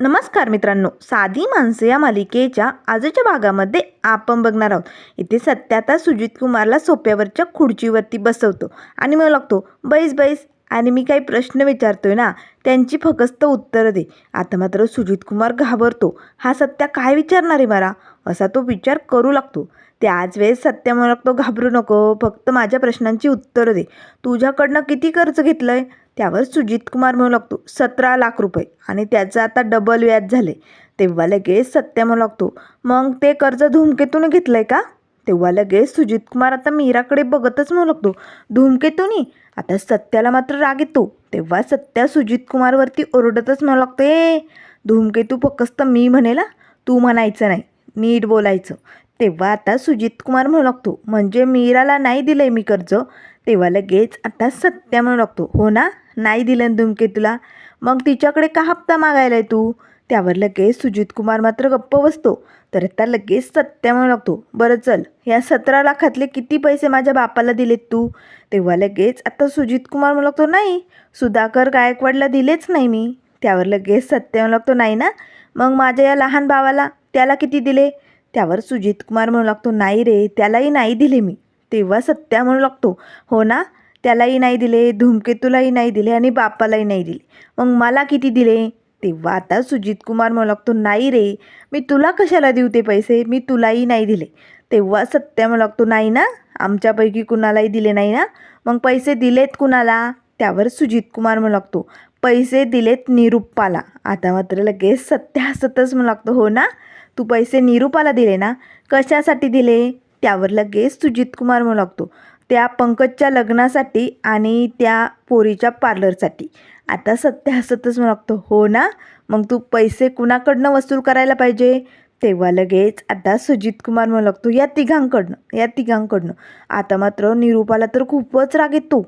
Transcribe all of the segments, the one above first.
नमस्कार मित्रांनो साधी माणसं या मालिकेच्या आजच्या भागामध्ये आपण बघणार आहोत. इथे सत्य आता सुजित कुमारला सोप्यावरच्या खुर्चीवरती बसवतो आणि मग लागतो बैस बैस आणि मी काही प्रश्न विचारतोय ना त्यांची फकस्त उत्तरं दे. आता मात्र सुजित कुमार घाबरतो. हा सत्या काय विचारणार आहे मला? असा तो विचार करू लागतो. त्याच वेळेस सत्या म्हणू लागतो घाबरू नको फक्त माझ्या प्रश्नांची उत्तरं दे. तुझ्याकडनं किती कर्ज घेतलं आहे त्यावर सुजित कुमार म्हणू लागतो सतरा लाख रुपये. आणि त्याचं आता डबल व्याज झाले तेव्हा लगेच सत्या म्हणू लागतो मग ते कर्ज धूमकेतून घेतलं आहे का? तेव्हा लगेच सुजित कुमार आता मीराकडे बघतच म्हणू लागतो धूमकेतूनी? आता सत्याला मात्र राग येतो. तेव्हा सत्या सुजित कुमारवरती ओरडतच म्हणू लागतो ए धूमकेतू फक्त मी म्हणेला? तू म्हणायचं नाही नीट बोलायचं. तेव्हा आता सुजित कुमार म्हणू लागतो म्हणजे मीराला नाही दिलं आहे मी कर्ज? तेव्हा लगेच आता सत्या म्हणू लागतो हो ना? नाही दिलं धुमके धूमकेतूला. मग तिच्याकडे का हप्ता मागायला आहे तू? त्यावर लगेच सुजित कुमार मात्र गप्प बसतो. तर आता लगेच सत्या म्हणू लागतो. बरं चल या सतरा लाखातले किती पैसे माझ्या बापाला दिलेत तू? तेव्हा लगेच आता सुजित कुमार म्हणू लागतो नाही सुधाकर गायकवाडला दिलेच नाही मी. त्यावर लगेच सत्य म्हणू लागतो नाही ना मग माझ्या या लहान भावाला त्याला किती दिले? त्यावर सुजित कुमार म्हणू लागतो नाही रे त्यालाही नाही दिले मी. तेव्हा सत्या म्हणू लागतो हो ना त्यालाही नाही दिले धूमकेतूलाही नाही दिले आणि बापालाही नाही दिले. मग मला किती दिले? तेव्हा आता सुजित कुमार म्हणू लागतो नाही रे मी तुला कशाला देऊ ते पैसे? मी तुलाही नाही दिले. तेव्हा सत्य म्हणू लागतो नाही ना आमच्यापैकी कुणालाही दिले नाही ना. मग पैसे दिलेत कुणाला? त्यावर सुजित कुमार म्हणू लागतो पैसे दिलेत निरुप्पाला. आता मात्र लगेच सत्य हसतच म्हणू लागतो हो ना तू पैसे निरुपाला दिले ना कशासाठी दिले? त्यावर लगेच सुजित कुमार म्हणू लागतो त्या पंकजच्या लग्नासाठी आणि त्या पोरीच्या पार्लरसाठी. आता सत्य हसतच म्हणू लागतो हो ना? मग तू पैसे कुणाकडनं वसूल करायला पाहिजे? तेव्हा लगेच आता सुजित कुमार म्हणू लागतो या तिघांकडनं या तिघांकडनं. आता मात्र निरूपाला तर खूपच राग येतो.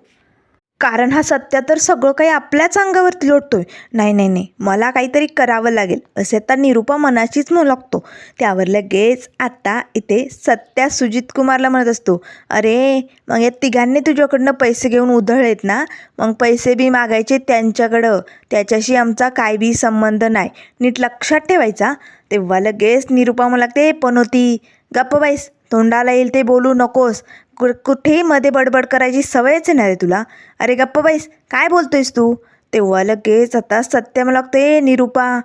कारण हा सत्या तर सगळं काही आपल्याच अंगावरती लोटतोय. नाही नाही नाही. मला काहीतरी करावं लागेल. असे आता निरूपा मनाशीच म्हणू लागतो त्यावर लगेच आता इथे सत्या सुजित कुमारला म्हणत असतो अरे मग या तिघांनी तुझ्याकडनं पैसे घेऊन उधळलेत ना? मग पैसे बी मागायचे त्यांच्याकडं. त्याच्याशी आमचा काय बी संबंध नाही. नीट लक्षात ठेवायचा. तेव्हा लगेच निरूपा मला लागते पण होती. गप्प बाईस तोंडाला येईल ते बोलू नकोस. कु कुठेही मध्ये बडबड करायची सवयच नाही रे तुला. अरे गप्प बाईस काय बोलतोयस तू? तेव्हा लगेच आता सत्य मला लागतं निरूपा.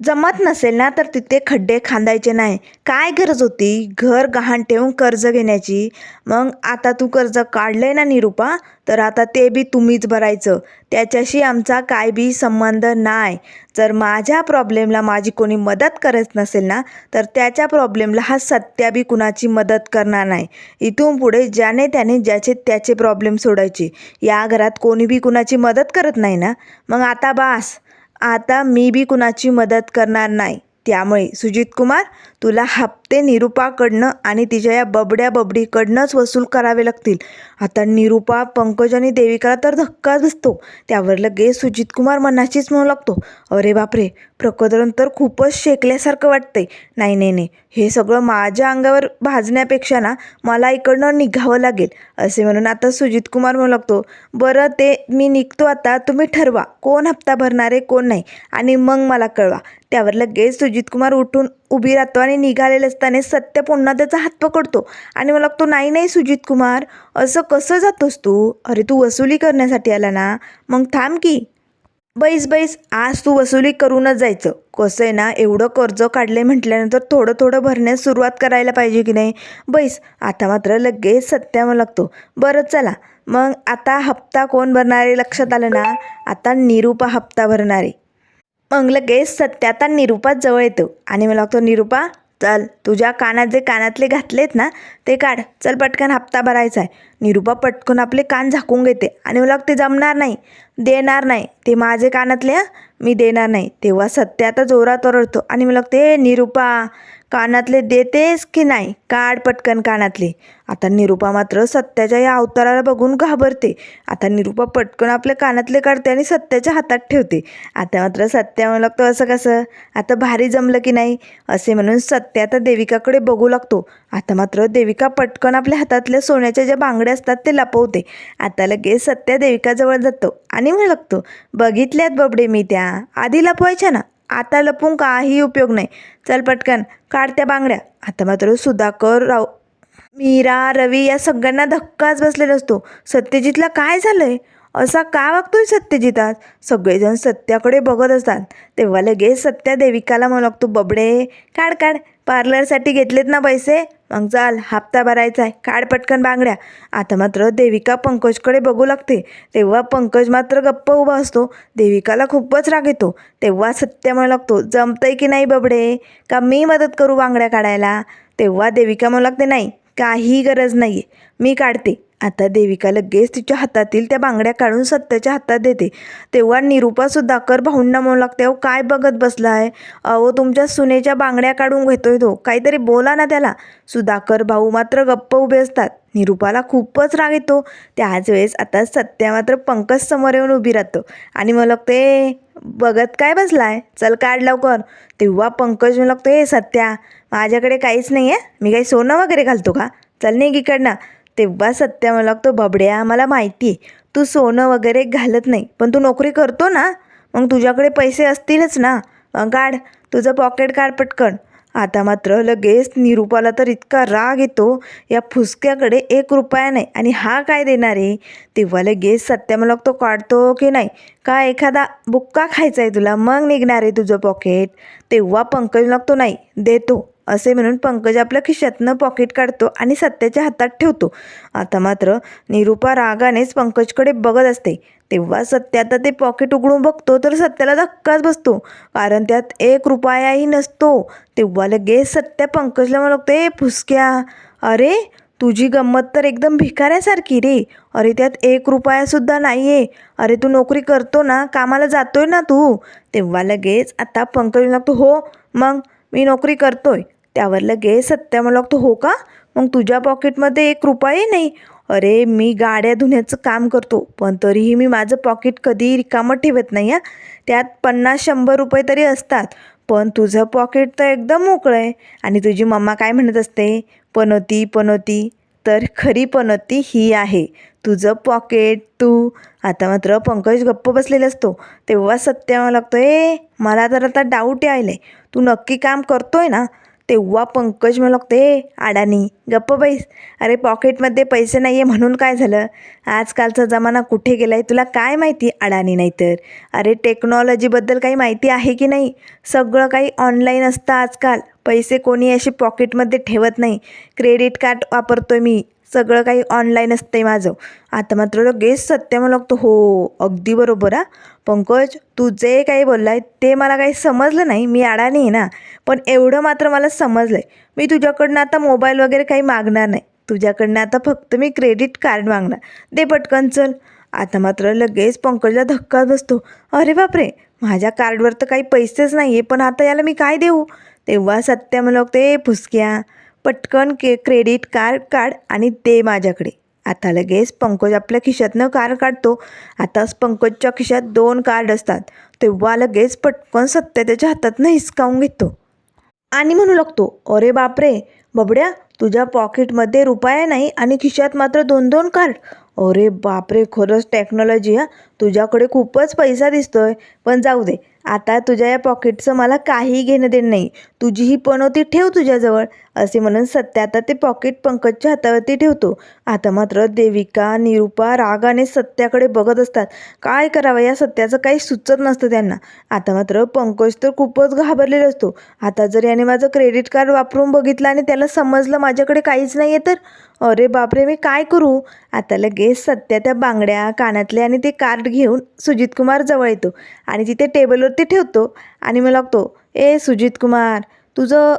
जमत नसेल ना तर तिथे खड्डे खांदायचे नाही. काय गरज होती घर गहाण ठेवून कर्ज घेण्याची? मग आता तू कर्ज काढलंय ना निरूपा? तर आता ते बी तुम्हीच भरायचं. त्याच्याशी आमचा काय बी संबंध नाही. जर माझ्या प्रॉब्लेमला माझी कोणी मदत करत नसेल ना तर त्याच्या प्रॉब्लेमला हा सत्या बी कुणाची मदत करणार नाही. इथून पुढे ज्याने त्याने ज्याचे त्याचे प्रॉब्लेम सोडायचे या घरात कोणी बी कुणाची मदत करत नाही ना? मग आता बास. आता मी बी कुणाची मदत करणार नाही. त्यामुळे सुजित कुमार तुला हप्ता ते निरूपाकडनं आणि तिच्या या बबड्या बबडीकडनंच वसूल करावे लागतील. आता निरूपा पंकज आणि देविकाला तर धक्काच बसतो. त्यावर लगेच सुजित कुमार मनाशीच म्हणू लागतो अरे बापरे प्रकरण तर खूपच शेकल्यासारखं वाटतंय. नाही नाही नाही हे सगळं माझ्या अंगावर भाजण्यापेक्षा ना मला इकडनं निघावं लागेल असे म्हणून आता सुजित कुमार म्हणू लागतो बरं ते मी निघतो आता तुम्ही ठरवा कोण हप्ता भरणार आहे कोण नाही आणि मग मला कळवा. त्यावर लगेच सुजित कुमार उठून उभी राहतो आणि निघालेलंच असताना सत्य पुन्हा त्याचा हात पकडतो आणि मला लागतो नाही नाही सुजित कुमार असं कसं जातोस तू? अरे तू वसुली करण्यासाठी आला ना? मग थांब की. बैस बैस आज तू वसुली करूनच जायचं. कसं आहे ना एवढं कर्ज काढले म्हटल्यानंतर थोडं थोडं भरण्यास सुरुवात करायला पाहिजे की नाही? बैस आता मात्र लगेच सत्यावर लागतो. बरं चला. मग आता हप्ता कोण भरणारे? लक्षात आलं ना? आता निरूपा हप्ता भरणारे. मग लगेच सत्य आता निरूपा जवळ येतो. आणि मला लागतो निरूपा चल तुझ्या कानात जे कानातले घातलेत ना ते काढ. चल पटकन हप्ता भरायचा आहे. निरूपा पटकन आपले कान झाकून घेते आणि मला ते जमणार नाही. देणार नाही. ते माझे कानातले मी देणार नाही. तेव्हा सत्य आता जोरात ओरडतो आणि मला ते निरूपा कानातले देतेस की नाही? काढ पटकन कानातले. आता निरूपा मात्र सत्याच्या या अवताराला बघून घाबरते. आता निरूपा पटकन आपल्या कानातले काढते आणि सत्याच्या हातात ठेवते. आता मात्र सत्या म्हणू लागतो असं कसं? आता भारी जमलं की नाही? असे म्हणून सत्य आता देविकाकडे बघू लागतो. आता मात्र देविका पटकन आपल्या हातातल्या सोन्याच्या ज्या बांगड्या असतात ते लपवते. आता लगेच सत्या देविकाजवळ जातो आणि म्हणू लागतो बघितल्यात बबडे मी त्या. आधी लपवायच्या ना? आता लपून काही उपयोग नाही. चल पटकन काढ त्या बांगड्या. आता मात्र सुधाकर राव मीरा रवी या सगळ्यांना धक्काच बसलेला असतो. सत्यजितला काय झालंय? असा का वागतोय सत्यजित आज? सगळेजण सत्याकडे बघत असतात. तेव्हा लगेच सत्या देविकाला म्हणू लागतो बबडे काढ काढ. पार्लरसाठी घेतलेत ना पैसे? मग चाल हप्ता भरायचा आहे. काढ पटकन बांगड्या. आता मात्र देविका पंकजकडे बघू लागते. तेव्हा पंकज मात्र गप्प उभा असतो. देविकाला खूपच राग येतो. तेव्हा सत्य म्हणू लागतो जमतंय की नाही बबडे? का मी मदत करू बांगड्या काढायला? तेव्हा देविका म्हणू लागते नाही काही गरज नाही आहे मी काढते. आता देविका लगेच तिच्या हातातील त्या बांगड्या काढून सत्याच्या हातात देते. तेव्हा निरूपासुद्धा कर भाऊंना म्हणू लागते अहो काय बघत बसला आहे अहो तुमच्या सुनेच्या बांगड्या काढून घेतोय तो. काहीतरी बोला ना त्याला. सुधाकर भाऊ मात्र गप्प उभे असतात. निरूपाला खूपच राग येतो. त्याच वेळेस आता सत्या मात्र पंकज समोर येऊन उभी राहतो आणि मला लागते बघत काय बसलाय? चल काढ लवकर. तेव्हा पंकज म्हणू लागतो हे सत्या माझ्याकडे काहीच नाही आहे मी काही सोनं वगैरे घालतो का? चल नाही इकडनं. तेव्हा सत्या मला लागतो बबड्या मला माहिती आहे. तू सोनं वगैरे घालत नाही पण तू नोकरी करतो ना मग तुझ्याकडे पैसे असतीलच ना. मग काढ तुझं पॉकेट काढ पटकन. आता मात्र लगेच निरूपाला तर इतका राग येतो या फुसक्याकडे एक रुपया नाही आणि हा काय देणार आहे? तेव्हा लगेच सत्या तो काढतो की नाही? का एखादा बुक्का खायचा आहे तुला? मग निघणार आहे तुझं पॉकेट तेव्हा पंकज लागतो नाही देतो. असे म्हणून पंकज आपल्या खिशातनं पॉकेट काढतो आणि सत्याच्या हातात ठेवतो. आता मात्र निरूपा रागानेच पंकजकडे बघत असते. तेव्हा सत्य आता ते पॉकेट उघडून बघतो तर सत्याला धक्काच बसतो. कारण त्यात एक रुपयाही नसतो. तेव्हा लगेच सत्या पंकजला म्हणतो ए फुसक्या! अरे तुझी गंमत तर एकदम भिकाऱ्यासारखी रे! अरे त्यात एक रुपयासुद्धा नाही आहे अरे तू नोकरी करतो ना कामाला जातोय ना तू? तेव्हा लगेच आता पंकज लागतो हो मग मी नोकरी करतोय. त्यावर लगे सत्या मला लागतो हो का? मग तुझ्या पॉकेटमध्ये एक रुपयाही नाही. अरे मी गाड्या धुण्याचं काम करतो पण तरीही मी माझं पॉकेट कधी रिकामं ठेवत नाही हां. त्यात पन्नास शंभर रुपये तरी असतात पण तुझं पॉकेट तर एकदम मोकळं आहे. आणि तुझी मम्मा काय म्हणत असते? पनोती पनोती. तर खरी पनोती ही आहे. तुझं पॉकेट तू. आता मात्र पंकज गप्प बसलेला असतो. तेव्हा सत्य मला लागतो ए मला तर आता डाऊट यायला आहे तू नक्की काम करतोय ना? तेव्हा पंकज मला लागतो ए अडाणी गप्प बैस. अरे पॉकेटमध्ये पैसे नाही आहे म्हणून काय झालं? आजकालचा जमाना कुठे गेला आहे तुला काय माहिती अडाणी नाही तर अरे टेक्नॉलॉजीबद्दल काही माहिती आहे की नाही? सगळं काही ऑनलाईन असतं आजकाल. पैसे कोणी असे पॉकेटमध्ये ठेवत नाही. क्रेडिट कार्ड वापरतो मी. सगळं काही ऑनलाईन असतंय माझं. आता मात्र लगेच सत्य मला लागतो हो अगदी बरोबर हा. पंकज तू जे काही बोललाय ते मला काही समजलं नाही मी अडाणी आहे ना. पण एवढं मात्र मला समजलं आहे मी तुझ्याकडनं आता मोबाईल वगैरे काही मागणार नाही. तुझ्याकडनं आता फक्त मी क्रेडिट कार्ड मागणार. दे पटकन चल. आता मात्र लगेच पंकजला धक्का बसतो. अरे बापरे! माझ्या कार्डवर तर काही पैसेच नाही आहे पण आता याला मी काय देऊ? तेव्हा सत्य मला ते फुसक्या पटकन के क्रेडिट कार्ड काढ आणि दे माझ्याकडे. आता लगेच पंकज आपल्या खिशातनं कार्ड काढतो. आताच पंकजच्या खिशात दोन कार्ड असतात. तेव्हा लगेच पटकन सत्य त्याच्या हातातनं हिसकावून घेतो. आणि म्हणू लागतो अरे बापरे बबड्या तुझ्या पॉकेटमध्ये रुपया नाही आणि खिशात मात्र दोन दोन कार्ड अरे बापरे खरंच टेक्नॉलॉजी हा? तुझ्याकडे खूपच पैसा दिसतोय. पण जाऊ दे आता तुझ्या या पॉकेटचं मला काही घेणं देणं नाही. तुझी ही पनोती ठेव तुझ्याजवळ. असे म्हणून सत्य आता ते पॉकेट पंकजच्या हातावरती ठेवतो. आता मात्र देविका निरूपा रागाने सत्याकडे बघत असतात. काय करावं? या सत्याचं काही सुचत नसतं त्यांना. आता मात्र पंकज तर खूपच घाबरलेला असतो. आता जर याने माझं क्रेडिट कार्ड वापरून बघितलं आणि त्याला समजलं माझ्याकडे काहीच नाही आहे तर? अरे बापरे मी काय करू? आता लगेच सत्या त्या बांगड्या कानातले आणि ते कार्ड घेऊन सुजित कुमार जवळ येतो आणि तिथे टेबलवरती ठेवतो आणि मग लागतो ए सुजित कुमार तुझं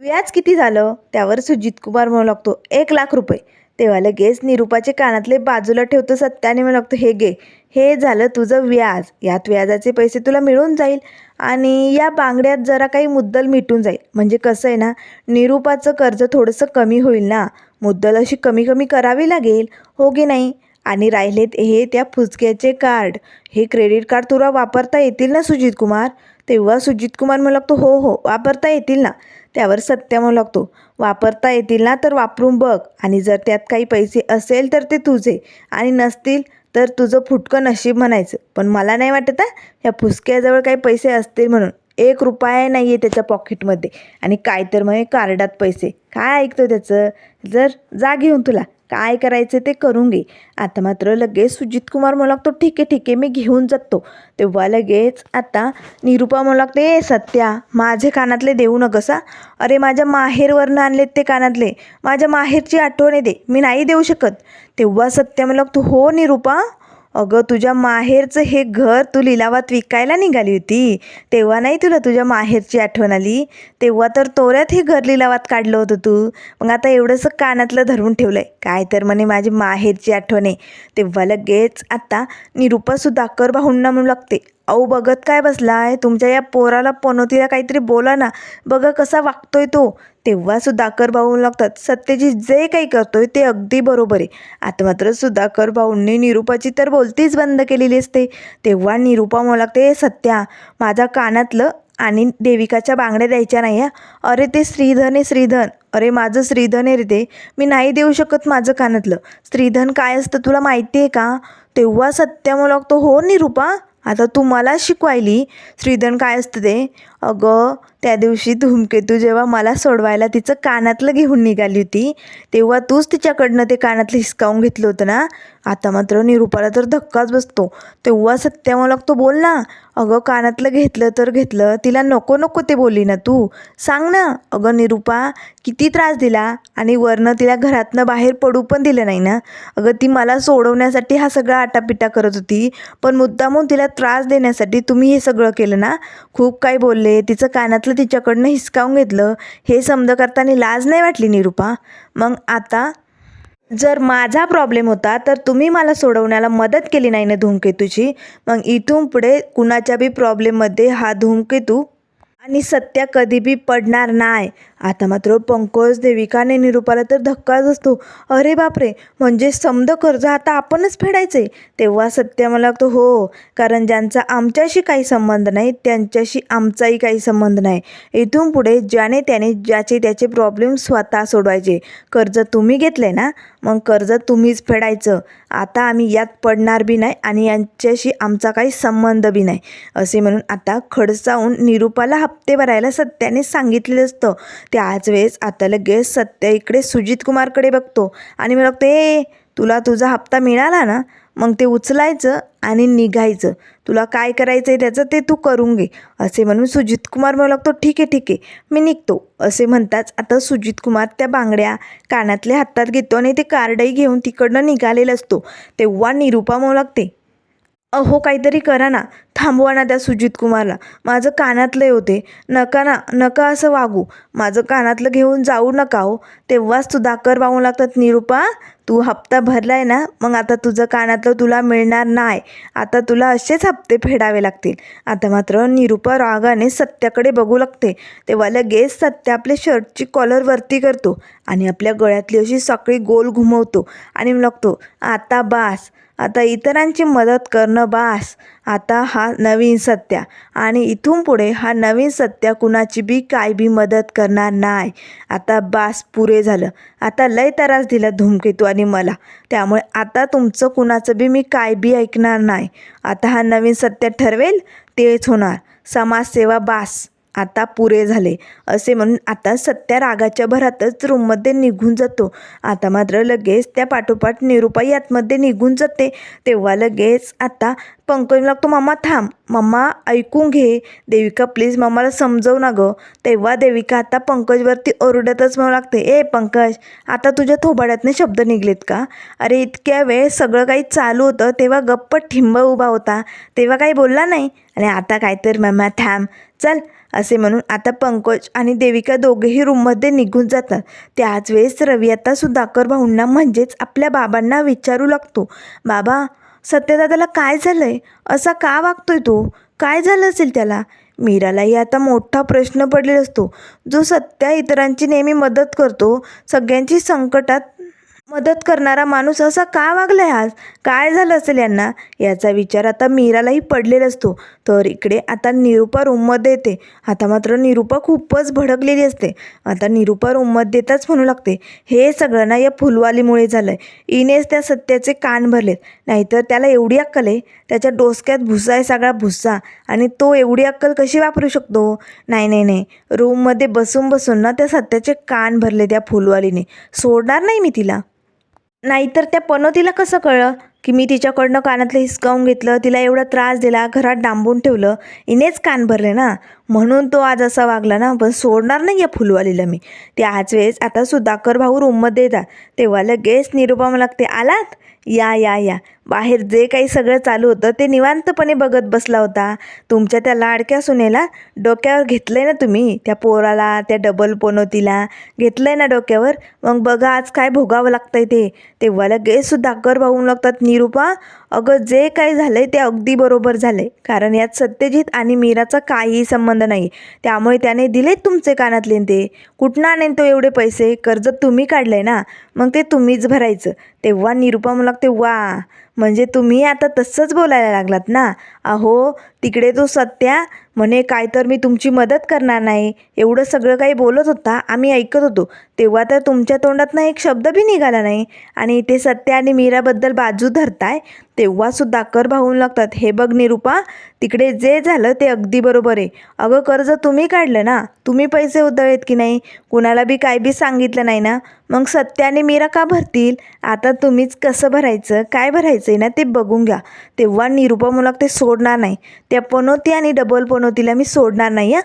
व्याज किती झालं? त्यावर सुजित कुमार म्हणू लागतो एक लाख रुपये. तेव्हा लगेच निरूपाचे कानातले बाजूला ठेवतो सत्याने म्हणू लागतो हे गे हे झालं तुझं व्याज. यात व्याजाचे पैसे तुला मिळून जाईल आणि या बांगड्यात जरा काही मुद्दल मिटून जाईल. म्हणजे कसं आहे ना निरूपाचं कर्ज थोडंसं कमी होईल ना. मुद्दल अशी कमी कमी करावी लागेल हो की नाही? आणि राहिलेत हे त्या फुचक्याचे कार्ड. हे क्रेडिट कार्ड तुला वापरता येतील ना सुजित कुमार? तेव्हा सुजित कुमार म्हणू लागतो हो हो वापरता येतील ना. त्यावर सत्य म्हणू लागतो. वापरता येतील ना तर वापरून बघ. आणि जर त्यात काही पैसे असेल तर ते तुझे. आणि नसतील तर तुझं फुटकं नशीब म्हणायचं. पण मला नाही वाटत आहे या फुसक्याजवळ काही पैसे असतील म्हणून. एक रुपया नाही आहे त्याच्या पॉकेटमध्ये आणि काय तर मग कार्डात पैसे. काय ऐकतो त्याचं? जर जा घेऊन तुला. काय करायचे ते करून घे. आता मात्र लगेच सुजित कुमार मला लागतो ठीक आहे ठीक आहे मी घेऊन जातो. तेव्हा लगेच आता निरुपा मला लागते ए सत्या माझे कानातले देऊ नकसा अरे माझ्या माहेरवरनं आणलेत ते कानातले. माझ्या माहेरची आठवण येते मी नाही देऊ शकत. तेव्हा सत्या मला लागतो हो निरुपा अगं तुझ्या माहेरचं हे घर तू लिलावात विकायला निघाली होती. तेव्हा नाही तुला तुझ्या माहेरची आठवण आली? तेव्हा तर तोऱ्यात हे घर लिलावात काढलं होतं तू. मग आता एवढंसं कानातलं धरून ठेवलं आहे काय तर म्हणे माझी माहेरची आठवण आहे. तेव्हा लगेच आता निरुपा सुधाकर भाऊंना म्हणू लागते. अहो बघत काय बसलाय? तुमच्या या पोराला पनोतीला काहीतरी बोला ना. बघा कसा वागतोय तो. तेव्हा सुधाकर भाऊ लागतात. सत्यजित जे काही करतोय ते अगदी बरोबर आहे. आता मात्र सुधाकर भाऊंनी निरुपाची तर बोलतीच बंद केलेली असते. तेव्हा निरुपा मला लागते सत्या माझ्या कानातलं आणि देविकाच्या बांगड्या द्यायच्या नाही हा? अरे ते श्रीधन आहे श्रीधन. अरे माझं श्रीधन आहे रे ते. मी नाही देऊ शकत माझं कानातलं. श्रीधन काय असतं तुला माहिती आहे का? तेव्हा सत्या मला लागतो हो निरूपा आता तू मला शिकवायली. श्रीधन काय असतं ते? अगं त्या दिवशी धूमकेतू जेव्हा मला सोडवायला तिचं कानातलं घेऊन निघाली होती तेव्हा तूच तिच्याकडनं ते कानातलं हिसकावून घेतलं होतं ना? आता मात्र निरुपाला तर धक्काच बसतो. तेव्हा सत्या मला लागतो बोल ना अगं कानातलं घेतलं तर घेतलं तिला नको नको ते बोलली ना तू. सांग ना अगं निरुपा किती त्रास दिला आणि वरनं तिला घरातनं बाहेर पडू पण दिलं नाही ना? अगं ती मला सोडवण्यासाठी हा सगळा आटापिटा करत होती पण मुद्दामून तिला त्रास देण्यासाठी तुम्ही हे सगळं केलं ना? खूप काही बोलले तिचं कानातलं तिच्याकडनं हिसकावून घेतलं. हे समज करताना लाज नाही वाटली निरुपा. मग आता जर माझा प्रॉब्लेम होता तर तुम्ही मला सोडवण्याला मदत केली नाही ना धूमकेतूची. मग इथून पुढे कुणाच्या बी प्रॉब्लेममध्ये हा धूमकेतू आणि सत्या कधीबी पडणार नाही. आता मात्र पंकज देविकाने निरुपाला तर धक्काच असतो अरे बापरे म्हणजे समद कर्ज आता आपणच फेडायचे. तेव्हा सत्य मला लागतो हो कारण ज्यांचा आमच्याशी काही संबंध नाही त्यांच्याशी आमचाही काही संबंध नाही. इथून पुढे ज्याने त्याने ज्याचे त्याचे प्रॉब्लेम स्वतः सोडवायचे. कर्ज तुम्ही घेतले ना मग कर्ज तुम्हीच फेडायचं. आता आम्ही यात पडणार बी नाही आणि यांच्याशी आमचा काही संबंध बी नाही. असे म्हणून आता खडसावून निरुपाला हप्ते भरायला सत्याने सांगितलेलं असतं. त्याच वेळेस आता लगेच सत्या इकडे सुजित कुमारकडे बघतो आणि मी बघतो ए तुला तुझा हप्ता मिळाला ना? मग ते उचलायचं आणि निघायचं. तुला काय करायचं आहे त्याचं ते तू करून घे. असे म्हणून सुजित कुमार म्हणू लागतो ठीक आहे ठीक आहे मी निघतो. असे म्हणताच आता सुजित कुमार त्या बांगड्या कानातल्या हातात घेतो आणि ते कार्डही घेऊन तिकडनं निघालेलं असतो. तेव्हा निरुपा म्हणू लागते अहो काहीतरी करा ना. थांबवा ना त्या सुजित कुमारला माझं कानातलं होते. नका ना नका असं वागू. माझं कानातलं घेऊन जाऊ नका हो. तेव्हाच सुधाकर वाहू लागतात निरुपा तू हप्ता भरलाय ना? मग आता तुझं कानातलं तुला मिळणार नाही. आता तुला असेच हप्ते फेडावे लागतील. आता मात्र निरुपा रागाने सत्याकडे बघू लागते. तेव्हा लगेच सत्य आपल्या शर्टची कॉलर वरती करतो आणि आपल्या गळ्यातली अशी सगळी गोल घुमवतो आणि लागतो आता बास. आता इतरांची मदत करणं बास. आता हा नवीन सत्या. आणि इथून पुढे हा नवीन सत्या कुणाची बी काय बी मदत करणार नाही. आता बास पुरे झालं. आता लय त्रास दिला धूमकेतू आणि मला. त्यामुळे आता तुमचं कुणाचं बी मी काय बी ऐकणार नाही. आता हा नवीन सत्य ठरवेल तेच होणार. समाजसेवा बास. आता पुरे झाले. असे म्हणून आता सत्या रागाच्या भरातच रूममध्ये निघून जातो. आता मात्र लगेच त्या पाठोपाठ निरुपाई आतमध्ये निघून जाते. तेव्हा लगेच आता पंकज लागतो मम्मा थांब. मम्मा ऐकून घे. देविका प्लीज मम्माला समजव ना गं तेव्हा देविका आता पंकजवरती ओरडतच म्हणू लागते ए पंकज आता तुझ्या थोबाड्यातने शब्द निघलेत का? अरे इतक्या वेळ सगळं काही चालू होतं तेव्हा गप्प ठिंब उभा होता. तेव्हा काही बोलला नाही. आणि आता काय तर मम्मा थांब. चल. असे म्हणून आता पंकज आणि देविका दोघेही रूममध्ये निघून जातात. त्याच वेळेस रवी आता सुधाकर भाऊंना म्हणजेच आपल्या बाबांना विचारू लागतो. बाबा सत्यदादाला काय झालं आहे असा का वागतोय तो? काय झालं असेल त्याला? मीरालाही आता मोठा प्रश्न पडलेला असतो. जो सत्या इतरांची नेहमी मदत करतो सगळ्यांची संकटात मदत करणारा माणूस असा का वागलाय आज? काय झालं असेल यांना? याचा विचार आता मीरालाही पडलेला असतो. तर इकडे आता निरूपा रूममध्ये येते. आता मात्र निरूपा खूपच भडकलेली असते. आता निरूपा रूममध्ये येताच म्हणू लागते. हे सगळं ना या फुलवालीमुळे झालं आहे इनेच त्या सत्याचे कान भरलेत. नाहीतर त्याला एवढी अक्कल आहे? त्याच्या डोसक्यात भुसा आहे सगळा भुसा. आणि तो एवढी अक्कल कशी वापरू शकतो? नाही नाही नाही. रूममध्ये बसून बसून ना त्या सत्याचे कान भरले त्या फुलवालीने. सोडणार नाही मी तिला. नाहीतर त्या पनोतीला कसं कळलं? की मी तिच्याकडनं कानातलं हिसकावून घेतलं तिला एवढा त्रास दिला घरात डांबून ठेवलं इनेच कान भरले ना? म्हणून तो आज असा वागला ना? पण सोडणार नाही या फुलवालीला मी. त्याच वेळेस आता सुधाकर भाऊ रूममध्ये येतात. तेव्हा लगेच निरुपम लागते आलात? या या या. बाहेर जे काही सगळं चालू होतं ते निवांतपणे बघत बसला होता. तुमच्या त्या लाडक्या सुनेला डोक्यावर घेतलं आहे ना तुम्ही? त्या पोराला त्या डबल पोनोतीला. आहे ना डोक्यावर? मग बघा आज काय भोगावं लागतं ते. तेव्हा लगेच अगर भाऊ लागतात निरूपा अगं जे काही झालं आहे ते अगदी बरोबर झालं आहे कारण यात सत्यजित आणि मीराचा काहीही संबंध नाही. त्यामुळे त्याने दिलेत तुमचे कानातले ते. कुठनं आणेन तो एवढे पैसे? कर्ज तुम्ही काढलं आहे ना. मग ते तुम्हीच भरायचं. तेव्हा निरूपा मला तेव्हा. वा म्हणजे तुम्ही आता तसंच बोलायला लागलात ना? अहो तिकडे तो सत्या म्हणे काय तर मी तुमची मदत करणार नाही. एवढं सगळं काही बोलत होता आम्ही ऐकत होतो. तेव्हा तर तुमच्या तोंडातनं एक शब्द बी निघाला नाही. आणि ते सत्या आणि मीराबद्दल बाजू धरताय तेव्हासुद्धा कर भावून लागतात. हे बघ निरूपा तिकडे जे झालं ते अगदी बरोबर आहे. अगं कर्ज तुम्ही काढलं ना? तुम्ही पैसे उधळलेत की नाही? कुणाला बी काय बी सांगितलं नाही ना? मग सत्य आणि मीरा का भरतील? आता तुम्हीच कसं भरायचं? काय भरायचं आहे ना ते बघून घ्या. तेव्हा निरूपा मुलाक ते सोड सोडणार नाही. त्या पनोती आणि डबल पनोतीला मी सोडणार नाही हां.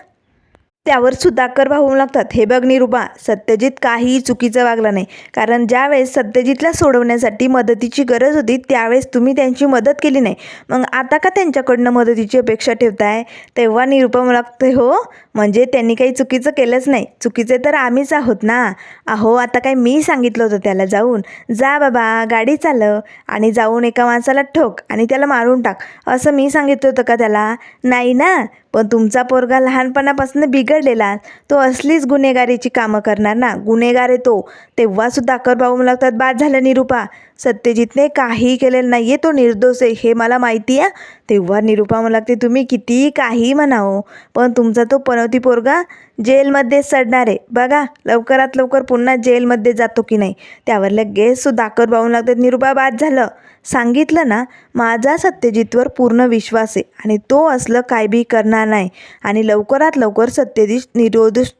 त्यावर सुधाकर भाऊ लागतात. हे बघ निरुपा सत्यजित काहीही चुकीचं वागला नाही. कारण ज्यावेळेस सत्यजितला सोडवण्यासाठी मदतीची गरज होती त्यावेळेस तुम्ही त्यांची मदत केली नाही. मग आता का त्यांच्याकडनं मदतीची अपेक्षा ठेवताय? तेव्हा निरुपा मला लागते हो म्हणजे त्यांनी काही चुकीचं केलंच नाही. चुकीचे तर आम्हीच आहोत ना? अहो आता काय मी सांगितलं होतं त्याला जाऊन? जा बाबा गाडी चालव आणि जाऊन एका माणसाला ठोक आणि त्याला मारून टाक. असं मी सांगितलं होतं का त्याला? नाही ना? पण तुमचा पोरगा लहानपणापासून बिघडलेला तो असलीच गुन्हेगारीची कामं करणार ना. गुन्हेगार आहे तो. तेव्हासुद्धा लागतात बाद झालं निरूपा. सत्यजितने काहीही केलेलं नाही आहे तो निर्दोष आहे. हे मला माहिती आहे. तेव्हा निरूपा मला लागते तुम्ही कितीही काही म्हणावं पण तुमचा तो पनवती पोरगा जेलमध्ये सडणार आहे. बघा लवकरात लवकर पुन्हा जेलमध्ये जातो की नाही? त्यावर लगेच सुधाकर भाऊ लागतात निरूपा बाद झालं. सांगितलं ना माझा सत्यजितवर पूर्ण विश्वास आहे आणि तो असलं काय बी करणार नाही आणि लवकरात लवकर सत्यजित निरोदोष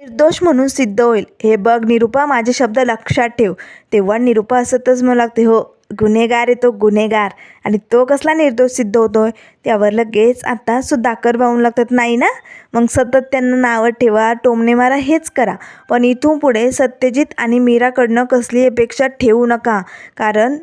निर्दोष म्हणून सिद्ध होईल. हे बघ निरूपा माझे शब्द लक्षात ठेव. तेव्हा निरूपा असतच मला लागते हो गुन्हेगार आहे तो गुन्हेगार आणि तो कसला निर्दोष सिद्ध होतोय? त्यावर लगेच आता सुधाकर भाऊन लागतात नाही ना मग सतत त्यांना नावं ठेवा टोमणे मारा हेच करा. पण इथून पुढे सत्यजित आणि मीराकडनं कसली अपेक्षा ठेवू नका. कारण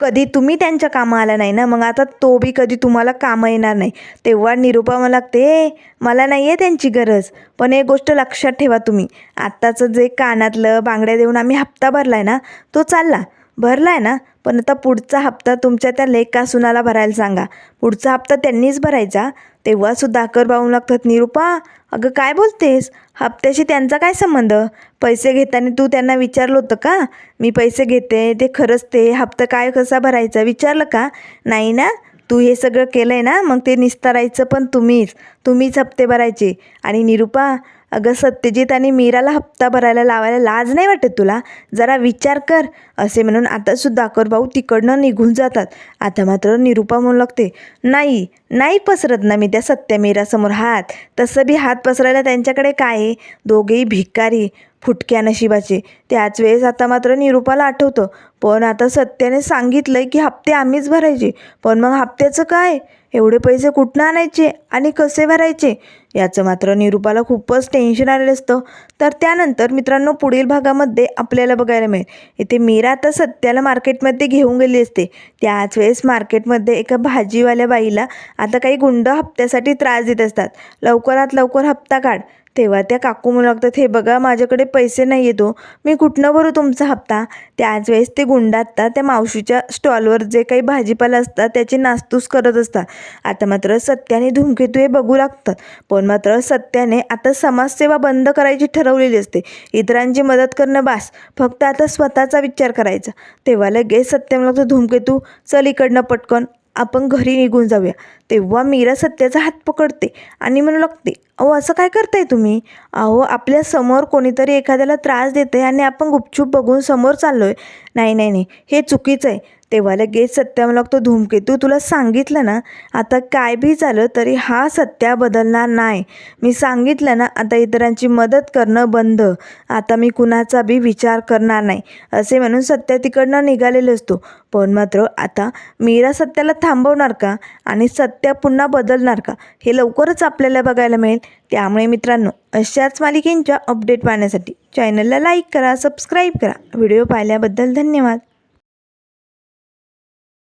कधी तुम्ही त्यांच्या कामं आला नाही ना मग आता तो बी कधी तुम्हाला कामं येणार नाही. तेव्हा निरूपा मला लागते मला नाही आहे त्यांची गरज पण एक गोष्ट लक्षात ठेवा तुम्ही. आत्ताचं जे कानातलं बांगड्या देऊन आम्ही हप्ता भरला आहे ना तो चालला. भरला आहे ना? पण आता पुढचा हप्ता तुमच्या त्या लेखा सुनाला भरायला सांगा. पुढचा हप्ता त्यांनीच भरायचा? तेव्हासुद्धा सुधाकर भाऊ लागतात निरूपा. अगं काय बोलतेस? हप्त्याशी त्यांचा काय संबंध? पैसे घेताना तू त्यांना विचारलं होतं का? मी पैसे घेते ते खरंच ते हप्ता काय कसा भरायचा? विचारलं का? नाही ना? तू हे सगळं केलं आहे ना मग ते निस्तारायचं पण तुम्हीच. तुम्हीच हप्ते भरायचे. आणि निरूपा अगं सत्यजित आणि मीराला हप्ता भरायला लावायला लाज नाही वाटत तुला? जरा विचार कर. असे म्हणून आतासुद्धा सुधाकर भाऊ तिकडनं निघून जातात. आता मात्र निरूपा म्हणू लागते नाही नाही पसरत ना मी त्या सत्यमीरासमोर हात. तसं बी हात पसरायला त्यांच्याकडे काय आहे? दोघेही भिकारी. फुटक्या नशिबाचे. त्याच वेळेस आता मात्र निरूपाला आठवतं. पण आता सत्याने सांगितलंय की हप्ते आम्हीच भरायचे. पण मग हप्त्याचं काय? एवढे पैसे कुठनं आणायचे आणि कसे भरायचे? याचं मात्र निरूपाला खूपच टेन्शन आलेलं असतं. तर त्यानंतर मित्रांनो पुढील भागामध्ये आपल्याला बघायला मिळेल. इथे मीरा आता सत्याला मार्केटमध्ये घेऊन गेली असते. त्याच वेळेस मार्केटमध्ये एका भाजीवाल्या बाईला आता काही गुंड हप्त्यासाठी त्रास देत असतात. लवकरात लवकर हप्ता काढ. तेव्हा त्या काकू म्हणू लागतात हे बघा माझ्याकडे पैसे नाही येतो हो. मी कुठनं भरू तुमचा हप्ता? त्याच वेळेस ते गुंडात्ता त्या मावशीच्या स्टॉलवर जे काही भाजीपाला असतात त्याची नासतूस करत असतात. आता मात्र सत्याने धूमकेतू हे बघू लागतात. पण मात्र सत्याने आता समाजसेवा बंद करायची ठरवलेली असते. इतरांची मदत करणं बास. फक्त आता स्वतःचा विचार करायचा. तेव्हा लगेच सत्य लागतं धूमकेतू चल इकडनं पटकन. आपण घरी निघून जाऊया. तेव्हा मीरा सत्याचा हात पकडते आणि म्हणू लागते अहो असं काय करताय तुम्ही? अहो आपल्यासमोर कोणीतरी एखाद्याला त्रास देते आणि आपण गुपचूप बघून समोर चाललोय. नाही नाही नाही हे चुकीचं आहे. तेव्हा लगेच सत्या मला लागतो धूमकेतू तुला सांगितलं ना आता काय बी झालं तरी हा सत्या बदलणार नाही. मी सांगितलं ना आता इतरांची मदत करणं बंद. आता मी कुणाचा बी विचार करणार नाही. असे म्हणून सत्या तिकडनं निघालेलो असतो. पण मात्र आता मीरा सत्याला थांबवणार का? आणि सत्या पुन्हा बदलणार का? हे लवकरच आपल्याला बघायला मिळेल. त्यामुळे मित्रांनो अशाच मालिकेंच्या अपडेट पाहण्यासाठी चॅनलला लाईक करा सबस्क्राईब करा. व्हिडिओ पाहिल्याबद्दल धन्यवाद.